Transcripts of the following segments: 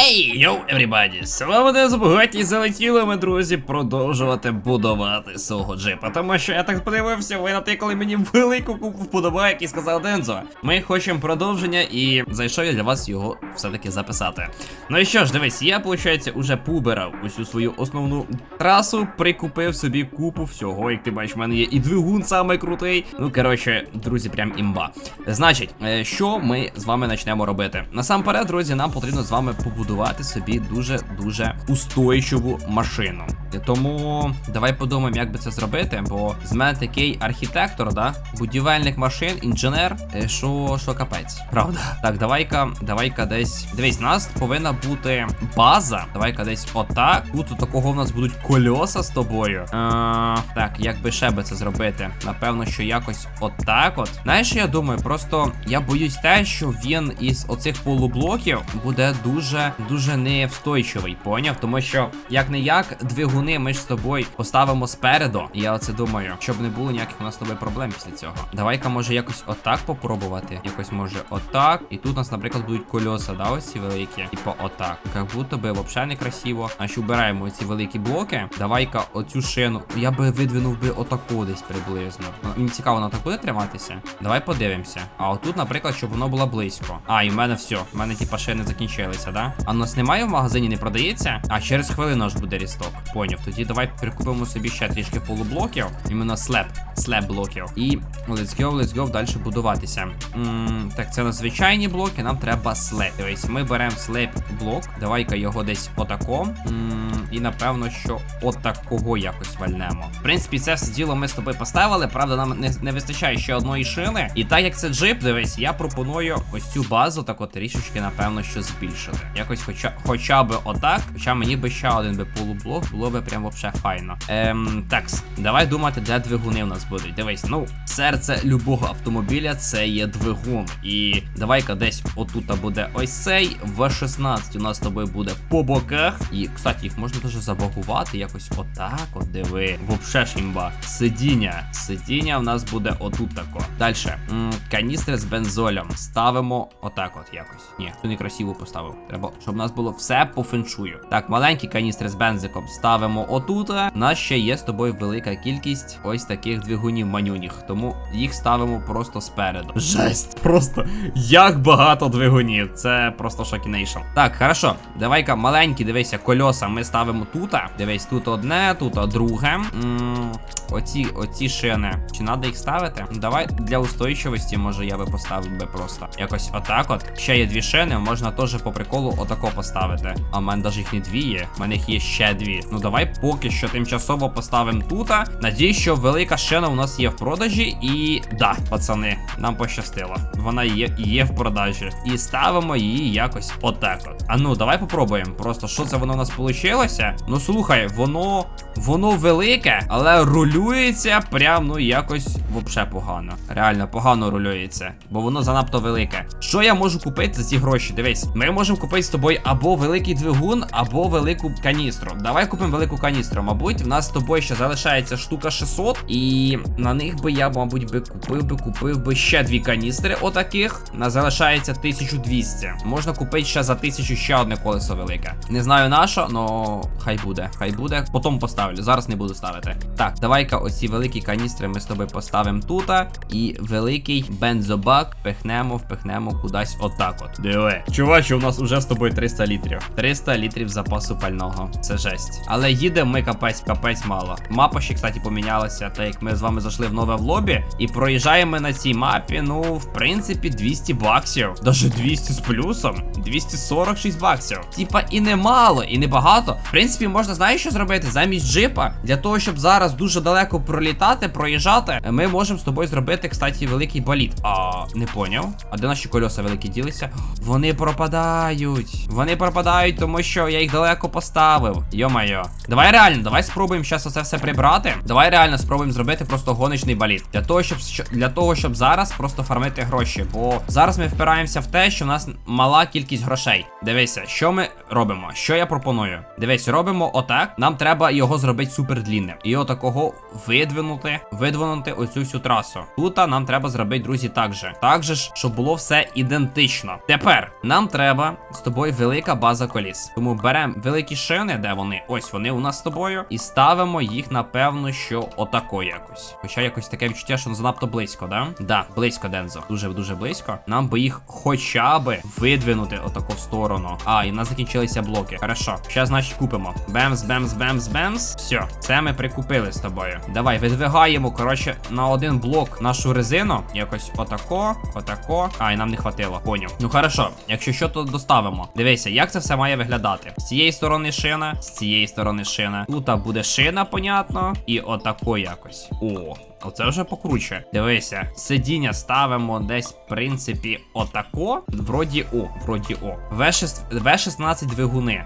Хей, йоу, everybody! З вами не забагатні залетіли ми, друзі, продовжувати будувати свого джипа. Тому що я так подивився, ви натикали мені велику купу вподобайок і сказав Дензо. Ми хочемо продовження, і зайшов я для вас його все-таки записати. Ну і що ж, дивись, я, виходить, уже побирав усю свою основну трасу, прикупив собі купу всього. Як ти бачиш, в мене є і двигун самий крутий. Ну, коротше, друзі, прям імба. Значить, е, що ми з вами почнемо робити? Насамперед, друзі, нам потрібно з вами побудувати собі дуже-дуже устойчиву машину. Тому давай подумаємо, як би це зробити, бо з мене такий архітектор, да? Будівельник машин, інженер, е, що, що капець. Правда. Так, давай-ка, давай-ка десь. Дивись, у нас повинна бути база. Давай-ка десь отак. Тут такого в нас будуть кольоса з тобою. Е, так, як би ще би це зробити? Напевно, що якось отак от. Знаєш, я думаю, просто я боюсь те, що він із оцих полублоків буде дуже дуже невстойчивий, поняв? Тому що як не як двигуни ми ж з тобою поставимо спереду. Я оце думаю, щоб не було ніяких у нас з тобою проблем після цього. Давай-ка може якось отак попробувати. Якось може отак. І тут у нас, наприклад, будуть кольоса, да, ось ці великі. Типа отак. Як будто би взагалі некрасиво. Значить, убираємо ці великі блоки. Давай-ка оцю шину. Я би видвинув би отаку десь приблизно. Ну, Мені цікаво, вона так буде триматися. Давай подивимося. А отут, наприклад, щоб воно було близько. А, і в мене все. В мене типа шини закінчилися, да? А у нас немає в магазині, не продається. А через хвилину аж буде рісток. Поняв. Тоді давай прикупимо собі ще трішки полублоків. Іменно слеп. Слеп блоків. І let's go, let's go, далі будуватися. м так, це надзвичайні звичайні блоки, нам треба слеп. Ось ми беремо слеп блок. Давай-ка його десь отако. м і напевно, що отакого якось вальнемо. В принципі, це все діло ми з тобою поставили. Правда, нам не, не вистачає ще одної шини. І так як це джип, дивись, я пропоную ось цю базу так от трішечки, напевно, що збільшити. Якось хоча, хоча би отак. Хоча мені би ще один би полублок, було би прям вообще файно. Ем, так, давай думати, де двигуни у нас будуть. Дивись, ну, серце любого автомобіля це є двигун. І давай-ка десь отут буде ось цей. В16 у нас з тобою буде по боках. І, кстати, їх можна дуже забагувати. Якось отак, от диви. Вообще ж. Сидіння. Сидіння в нас буде отут тако. Далі. Каністри з бензолем. Ставимо отак от якось. Ні, тут некрасиво поставив. Треба, щоб у нас було все по феншую. Так, маленькі каністри з бензиком ставимо отут. У нас ще є з тобою велика кількість ось таких двигунів манюніх. Тому їх ставимо просто спереду. Жесть, просто як багато двигунів. Це просто шокінейшн. Так, хорошо. Давай-ка маленькі, дивися, кольоса ми ставимо тут. Дивись, тут одне, тут друге. Оці, оці шини. Чи треба їх ставити? Давай для устойчивості, може, я би поставив би просто. Якось отак от. Ще є дві шини, можна теж по приколу отако поставити. А в мене навіть їх не дві є. В мене їх є ще дві. Ну давай поки що тимчасово поставимо тут. Надіюсь, що велика шина у нас є в продажі. І да, пацани, нам пощастило. Вона є, є в продажі. І ставимо її якось отак от. А ну, давай попробуємо. Просто що це воно у нас вийшло? Ну слухай, воно. Воно велике, але рулюється прям ну якось вообще погано. Реально погано рулюється, бо воно занадто велике. Що я можу купити за ці гроші? Дивись, ми можемо купити з тобою або великий двигун, або велику каністру. Давай купимо велику каністру. Мабуть, в нас з тобою ще залишається штука 600, і на них би я, мабуть, би купив би, купив би ще дві каністри. Отаких. На залишається 1200. Можна купити ще за 1000 ще одне колесо велике. Не знаю на що, но хай буде. Хай буде. Потім поставлю. Зараз не буду ставити. Так, давай-ка оці великі каністри ми з тобою поставимо тут. І великий бензобак пихнемо, впихнемо кудись отак от. Диви. Чуваче, у нас уже з тобою 300 літрів. 300 літрів запасу пального. Це жесть. Але їдемо ми капець, капець мало. Мапа ще, кстати, помінялася, так як ми з вами зайшли в нове в лобі. І проїжджаємо на цій мапі, ну, в принципі, 200 баксів. Даже 200 з плюсом. 246 баксів. Типа і немало, і небагато. В принципі, можна, знаєш, що зробити? Замість джипа, для того, щоб зараз дуже далеко пролітати, проїжджати, ми можемо з тобою зробити, кстати, великий боліт. А, не поняв. А де наші кольоса великі ділися? Вони пропадають. Вони пропадають, тому що я їх далеко поставив. Йо-майо. Давай реально, давай спробуємо зараз оце все прибрати. Давай реально спробуємо зробити просто гоночний боліт. Для того, щоб для того, щоб зараз просто фармити гроші. Бо зараз ми впираємося в те, що в нас мала кількість грошей. Дивися, що ми робимо? Що я пропоную? Дивись, Ось робимо отак. Нам треба його зробити супер длінним. І отакого видвинути, видвинути оцю всю трасу. Тут нам треба зробити, друзі, так же. Так же ж, щоб було все ідентично. Тепер нам треба з тобою велика база коліс. Тому беремо великі шини, де вони? Ось вони у нас з тобою, і ставимо їх, напевно, що отако якось. Хоча якось таке відчуття, що занадто близько, да? Да, близько, Дензо. Дуже дуже близько. Нам би їх хоча би видвинути отако в сторону. А, і в нас закінчилися блоки. Хорошо. Зараз, значить, купимо. Бемс, бемс, бемс, бемс. Все, це ми прикупили з тобою. Давай, видвигаємо, коротше, на один блок нашу резину. Якось отако, отако. А, і нам не хватило. Поняв. Ну хорошо, якщо що, то доставимо. Дивися, як це все має виглядати. З цієї сторони шина, з цієї сторони шина. Тут буде шина, понятно. І отако якось. О. Оце вже покруче. Дивися, сидіння ставимо десь, в принципі, отако. Вроді о, вроді о. В6, В16 двигуни.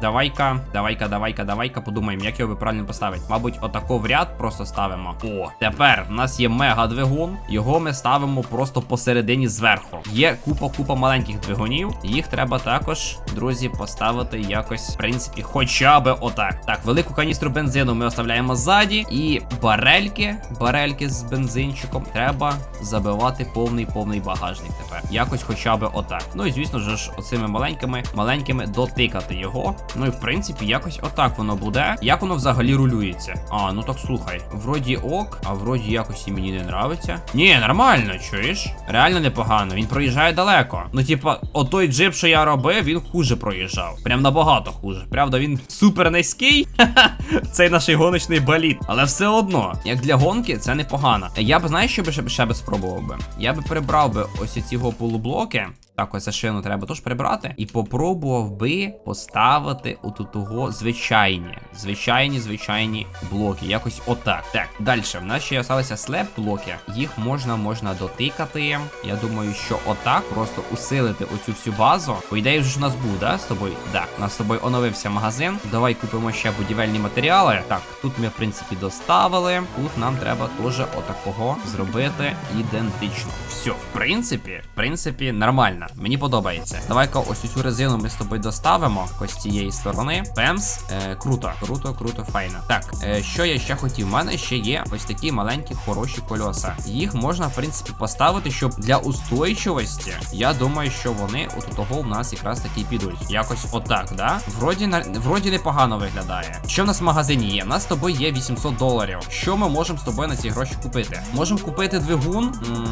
Давай-ка, давай-ка, давай-ка, давай-ка подумаємо, як його правильно поставити. Мабуть, отако в ряд просто ставимо. О, тепер в нас є мега двигун. Його ми ставимо просто посередині зверху. Є купа-купа маленьких двигунів. Їх треба також, друзі, поставити якось, в принципі, хоча би отак. Так, велику каністру бензину ми оставляємо ззаді. І барельки барельки з бензинчиком. Треба забивати повний повний багажник тепер. Якось хоча б отак. Ну і звісно ж, оцими маленькими маленькими дотикати його. Ну і в принципі, якось отак воно буде. Як воно взагалі рулюється? А, ну так слухай. Вроді ок, а вроді якось і мені не нравиться. Ні, нормально, чуєш? Реально непогано. Він проїжджає далеко. Ну, типа, отой джип, що я робив, він хуже проїжджав. Прям набагато хуже. Правда, він супер низький. Цей наш гоночний боліт. Але все одно, як для гонки, це непогано. Я б знаєш, що би ще, би спробував би? Я би прибрав би ось ці полублоки. Так, ось шину треба теж прибрати. І попробував би поставити отут того звичайні. Звичайні, звичайні блоки. Якось отак. Так, далі. В нас ще залишилися слеп блоки. Їх можна можна дотикати. Я думаю, що отак просто усилити оцю всю базу. По ідеї, ж у нас був, да, з тобою? Так, у нас з тобою оновився магазин. Давай купимо ще будівельні матеріали. Так, тут ми, в принципі, доставили. Тут нам треба теж отакого зробити ідентично. Все, в принципі, в принципі, нормально. Мені подобається. Давай-ка ось цю резину ми з тобою доставимо ось цієї сторони. Пемс. Е, круто, круто, круто, файно. Так, е, що я ще хотів? У мене ще є ось такі маленькі хороші кольоса. Їх можна, в принципі, поставити, щоб для устойчивості. Я думаю, що вони от того в нас якраз таки підуть. Якось отак, да? Вроді на вроді непогано виглядає. Що в нас в магазині є? У нас з тобою є 800 доларів. Що ми можемо з тобою на ці гроші купити? Можемо купити двигун м,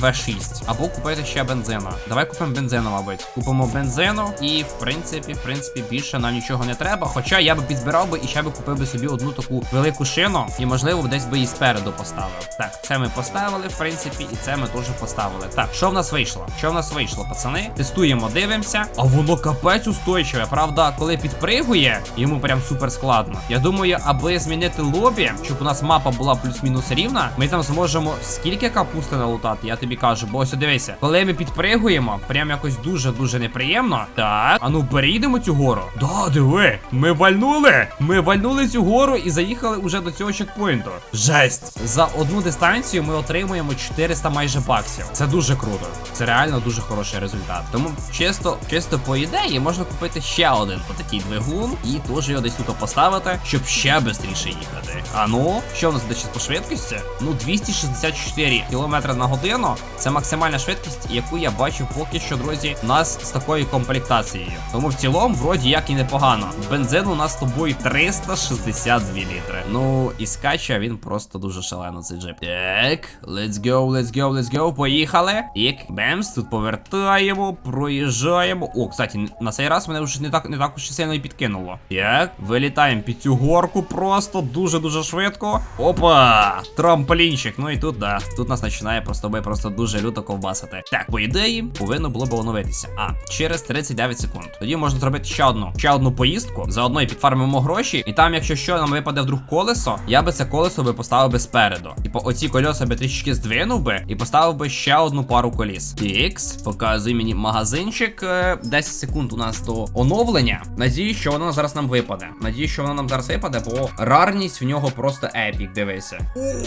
V6 або купити ще бензину. Давай купимо бензину, мабуть. Купимо бензину, і в принципі, в принципі, більше нам нічого не треба. Хоча я би підзбирав би і ще би купив би собі одну таку велику шину, і можливо десь би її спереду поставив. Так, це ми поставили, в принципі, і це ми теж поставили. Так, що в нас вийшло? Що в нас вийшло, пацани? Тестуємо, дивимося. А воно капець устойчиве. Правда, коли підпригує, йому прям супер складно. Я думаю, аби змінити лобі, щоб у нас мапа була плюс-мінус рівна, ми там зможемо скільки капусти налутати, я тобі кажу. Бо ось дивися, коли ми підпригуємо, прям якось дуже-дуже неприємно. Так, а ну перейдемо цю гору. Да, диви, ми вальнули. Ми вальнули цю гору і заїхали уже до цього чекпоінту. Жесть! За одну дистанцію ми отримуємо 400 майже баксів. Це дуже круто. Це реально дуже хороший результат. Тому чисто, чисто по ідеї, можна купити ще один отакий двигун і теж його десь тут поставити, щоб ще швидше їхати. А ну, що в нас буде по швидкості? Ну, 264 км на годину. Це максимальна швидкість, яку я бачу поки що, друзі, у нас з такою комплектацією. Тому в цілому, вроді як і непогано. Бензин у нас з тобою 362 літри. Ну, і скача він просто дуже шалено, цей джип. Так, let's go, let's go, let's go. Поїхали. Ік, бемс, тут повертаємо, проїжджаємо. О, кстати, на цей раз мене вже не так не так уж сильно і підкинуло. Так, вилітаємо під цю горку просто дуже-дуже швидко. Опа! Трамплінчик. Ну і тут, да. Тут нас починає просто просто дуже люто ковбасити. Так, по ідеї, повинно було б оновитися. А, через 39 секунд. Тоді можна зробити ще одну ще одну поїздку. Заодно і підфармимо гроші. І там, якщо що, нам випаде вдруг колесо, я би це колесо би поставив би спереду. Типу, оці кольоса би трішки здвинув би і поставив би ще одну пару коліс. Тікс, показуй мені магазинчик. Е, 10 секунд у нас до оновлення. Надію, що воно зараз нам випаде. Надію, що воно нам зараз випаде, бо рарність в нього просто епік. Дивися.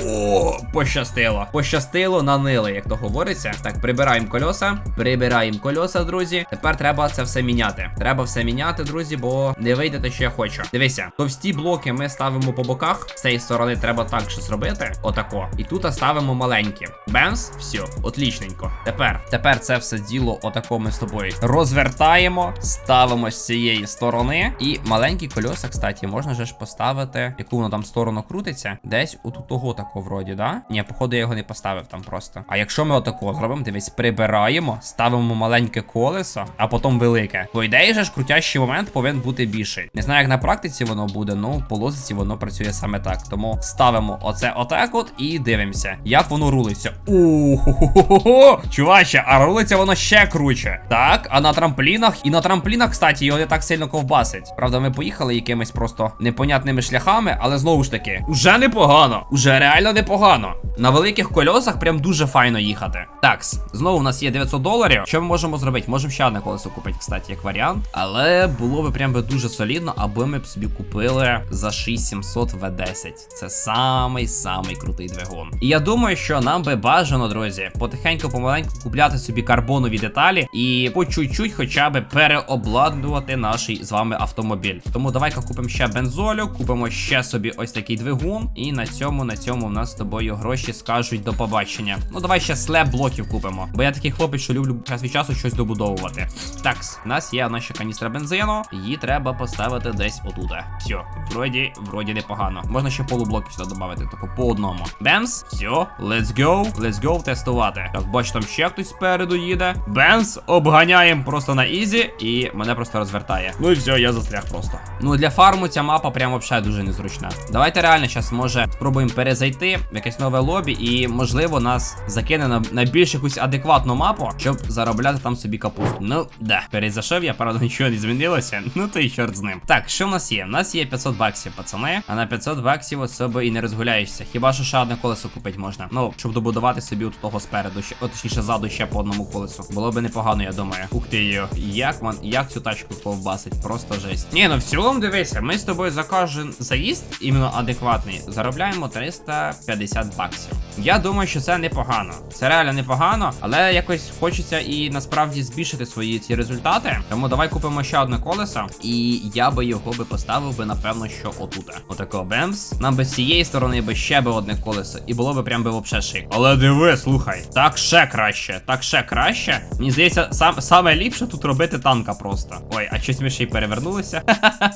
О, пощастило. Пощастило, нанили, як то говориться. Так, прибираємо кольоса. Прибираємо кольоса, друзі. Тепер треба це все міняти. Треба все міняти, друзі, бо не вийде те, що я хочу. Дивися, товсті блоки ми ставимо по боках. З цієї сторони треба так ще зробити. Отако. І тут ставимо маленькі. Бемс, все, отлічненько. Тепер, тепер це все діло отако ми з тобою розвертаємо, ставимо з цієї сторони. І маленькі кольоса, кстати, можна же ж поставити, яку воно там сторону крутиться. Десь отут того тако вроді, да? Ні, походу я його не поставив там просто. А якщо ми отако зробимо, дивись, прибираємо, ставимо маленьке колесо, а потім велике. По ідеї же ж крутящий момент повинен бути більший. Не знаю, як на практиці воно буде, ну по лозиці воно працює саме так. Тому ставимо оце отак от і дивимося, як воно рулиться. Ууу, чуваче, а рулиться воно ще круче. Так, а на трамплінах і на трамплінах, кстати, його не так сильно ковбасить. Правда, ми поїхали якимись просто непонятними шляхами, але знову ж таки, уже непогано. Уже реально непогано. На великих кольосах прям дуже файно їхати. Такс, знову у нас є 900 доларів. Що ми можемо зробити? Можемо ще одне колесо купити, кстати, як варіант. Але було би прям би дуже солідно, аби ми б собі купили за 6700 V10. Це самий самий крутий двигун. І я думаю, що нам би бажано, друзі, потихеньку помаленьку купляти собі карбонові деталі і по чуть-чуть хоча б переобладнувати наш з вами автомобіль. Тому давай-ка купимо ще бензолю, купимо ще собі ось такий двигун. І на цьому, на цьому в нас з тобою гроші скажуть до побачення. Ну давай ще слеп блоків купимо. Бо я такий хлопець, що люблю час від часу щось добудовувати. Такс, у нас є наша каністра бензину. Її треба поставити десь отута. Все, вроді, вроді непогано. Можна ще полублоків сюди додати, тако по одному. Бемс, все, let's go, let's go тестувати. Так, бач, там ще хтось спереду їде. Бемс, обганяємо просто на ізі, і мене просто розвертає. Ну і все, я застряг просто. Ну для фарму ця мапа прямо взагалі дуже незручна. Давайте реально зараз може спробуємо перезайти в якесь нове лобі, і можливо нас закине на, на більш якусь адекватну мапу, щоб заробляти там собі капусту. Ну да, перезайшов я, правда, нічого не змінилося. Ну то й чорт з ним. Так, що в нас є? У нас є 500 баксів, пацани. А на 500 баксів особо і не розгуляєшся. Хіба що ще одне колесо купити можна? Ну, щоб добудувати собі от того спереду, ще, о, точніше ззаду ще по одному колесу. Було би непогано, я думаю. Ух ти. Як ман, як цю тачку ковбасить? Просто жесть. Ні, ну в цілому дивися, ми з тобою за кожен заїзд, іменно адекватний, заробляємо 350 баксів. Я думаю, що це непогано. Це реально непогано, але якось хочеться і насправді збільшити свої ці результати. Тому давай купимо ще одне колесо, і я би його би поставив би, напевно, що отута. Отако бемс. Нам би з цієї сторони би ще би одне колесо, і було би прям би вообще шик. Але диви, слухай, так ще краще, так ще краще. Мені здається, сам саме ліпше тут робити танка просто. Ой, а щось ми ще й перевернулися.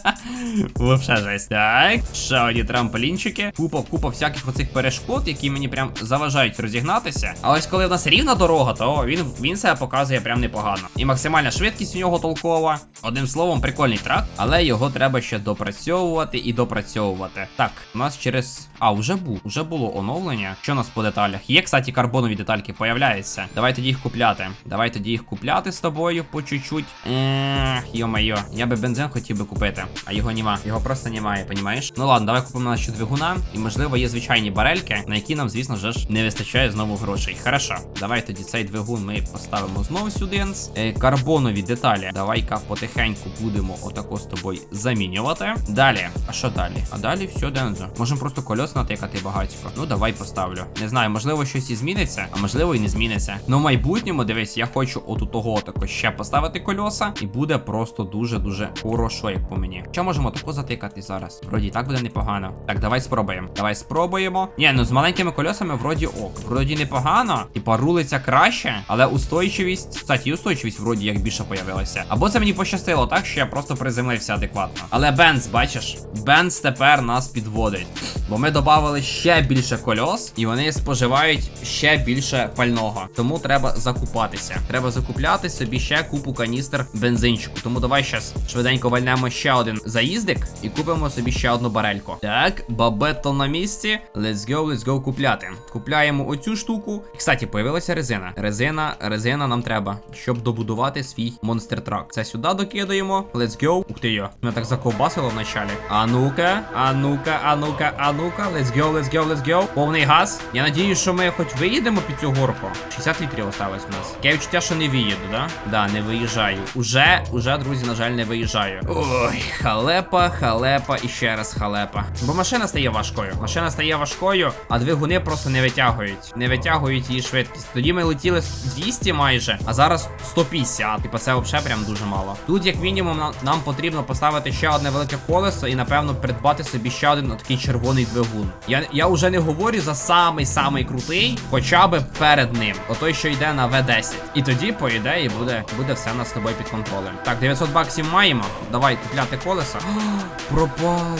Вообще жесть. Так, ще одні трамполінчики. Купа, купа всяких оцих перешкод, які мені прям заважають розігнатися. А ось коли в нас рівна дорога, то він він себе показує прям непогано. І максимальна швидкість в нього толкова. Одним словом, прикольний трак, але його треба ще допрацьовувати і допрацьовувати. Так, у нас через. А, вже був, вже було оновлення. Що у нас по деталях? Є, кстати, карбонові детальки появляються. Давай тоді їх купляти. Давай тоді їх купляти з тобою по чуть-чуть. Ех, йо-майо, я би бензин хотів би купити, а його нема. Його просто немає, понімаєш? Ну ладно, давай купимо наші двигуна. І можливо є звичайні барельки, на які нам, звісно ж, не вистачає знову грошей. Хорошо, давай тоді цей двигун ми поставимо знову сюди. Е, карбонові деталі. Давай-ка потихеньку будемо отако з тобою замінювати. Далі. А що далі? А далі все, Дензо. Можемо просто кольос натикати багатько. Ну давай поставлю. Не знаю, можливо, щось і зміниться, а можливо і не зміниться. Ну в майбутньому, дивись, я хочу отут того тако ще поставити кольоса, і буде просто дуже-дуже хорошо, як по мені. Що можемо тако затикати зараз? Вроді так буде непогано. Так, давай спробуємо. Давай спробуємо. Ні, ну з маленькими кольосами вроді ок. Вроді непогано. Типа рулиться краще, але устойчивість. Кстати, устойчивість вроді як більше появилася. Або це мені пощастило, так що я просто приземлився адекватно. Але Бенз, бачиш, Бенз тепер нас підводить. Бо ми додали ще більше кольос, і вони споживають ще більше пального. Тому треба закупатися. Треба закупляти собі ще купу каністр бензинчику. Тому давай щас швиденько вальнемо ще один заїздик і купимо собі ще одну барельку. Так, бабетто на місці. Let's go, let's go купляти. Купляємо оцю штуку. Кстати, появилася резина. Резина, резина нам треба, щоб добудувати свій монстр трак. Це сюди докидаємо. Let's go. Ух ти йо. Мене так заковбасило в началі. А ну-ка, а ну-ка, а ну-ка, а ну-ка. Let's go, let's go, let's go. Повний газ. Я надію, що ми хоч виїдемо під цю горку. 60 літрів осталось у нас. Таке відчуття, що не виїду, да? Да, не виїжджаю. Уже, уже, друзі, на жаль, не виїжджаю. Ой, халепа, халепа і ще раз халепа. Бо машина стає важкою. Машина стає важкою, а двигуни просто колеса не витягують. Не витягують її швидкість. Тоді ми летіли з 200 майже, а зараз 150. Типа це взагалі прям дуже мало. Тут, як мінімум, нам, потрібно поставити ще одне велике колесо і, напевно, придбати собі ще один такий червоний двигун. Я, я вже не говорю за самий самий крутий, хоча би перед ним. Отой, що йде на V10. І тоді, по ідеї, буде, буде все нас з тобою під контролем. Так, 900 баксів маємо. Давай купляти колесо. Пропало.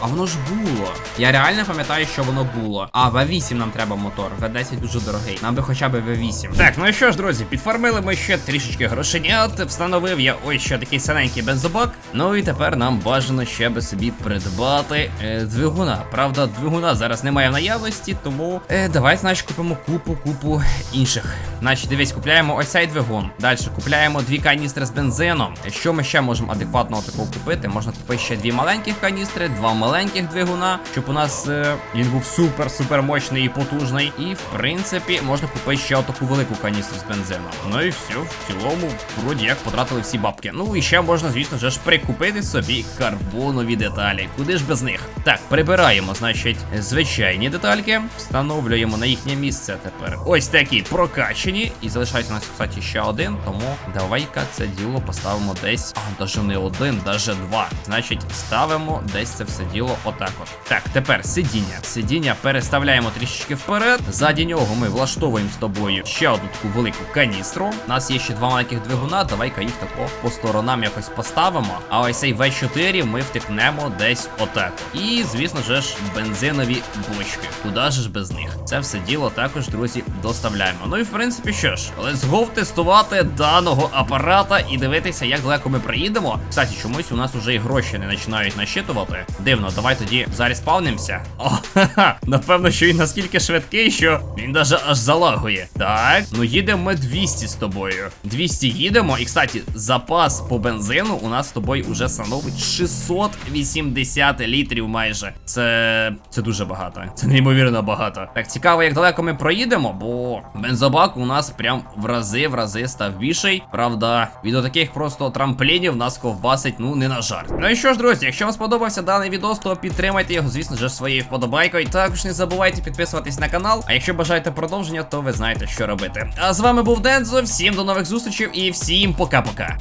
А воно ж було. Я реально пам'ятаю, що воно було. А, V8 нам треба мотор. V10 дуже дорогий. Нам би хоча б V8. Так, ну і що ж, друзі, підфармили ми ще трішечки грошенят. Встановив я ось ще такий синенький бензобак. Ну і тепер нам бажано ще би собі придбати е, двигуна. Правда, двигуна зараз немає в наявності, тому е, давайте, значить, купимо купу, купу інших. Значить, дивись, купляємо ось цей двигун. Далі купляємо дві каністри з бензином. Що ми ще можемо адекватного такого купити? Можна купити ще дві маленьких каністри, два маленьких двигуна, щоб у нас е, він був супер-супер мощний і потужний. І в принципі можна купити ще отаку велику каністру з бензином. Ну і все, в цілому, вроді як потратили всі бабки. Ну і ще можна, звісно ж, прикупити собі карбонові деталі. Куди ж без них? Так, прибираємо, значить, звичайні детальки, встановлюємо на їхнє місце тепер. Ось такі прокачені. І залишається у нас, кстати, ще один. Тому давай-ка це діло поставимо десь. А, даже не один, даже два. Значить, ставимо десь це все діло отак от. Так, тепер сидіння. Сидіння переставляємо трішечки вперед. Ззаді нього ми влаштовуємо з тобою ще одну таку велику каністру. У нас є ще два маленьких двигуна. Давай-ка їх тако по сторонам якось поставимо. А ось цей V4 ми втикнемо десь отак. І, звісно же ж, бензинові бочки. Куди ж без них? Це все діло також, друзі, доставляємо. Ну і в принципі, що ж, let's go тестувати даного апарата і дивитися, як далеко ми приїдемо. Кстати, чомусь у нас уже і гроші не починають насчитувати. Дивно, давай тоді зараз спавнимося. О, ха-ха. Напевно, що він наскільки швидкий, що він даже аж залагує. Так, ну їдемо ми 200 з тобою. 200 їдемо. І, кстати, запас по бензину у нас з тобою уже становить 680 літрів майже. Це. це дуже багато. Це неймовірно багато. Так, цікаво, як далеко ми проїдемо, бо бензобак у нас прям в рази в рази став більший. Правда, від таких просто трамплінів нас ковбасить, ну не на жарт. Ну і що ж, друзі, якщо вам сподобався даний відос, то підтримайте його, звісно ж, своєю вподобайкою. Також не забувайте підписуватись на канал. А якщо бажаєте продовження, то ви знаєте, що робити. А з вами був Дензо. Всім до нових зустрічей і всім пока-пока.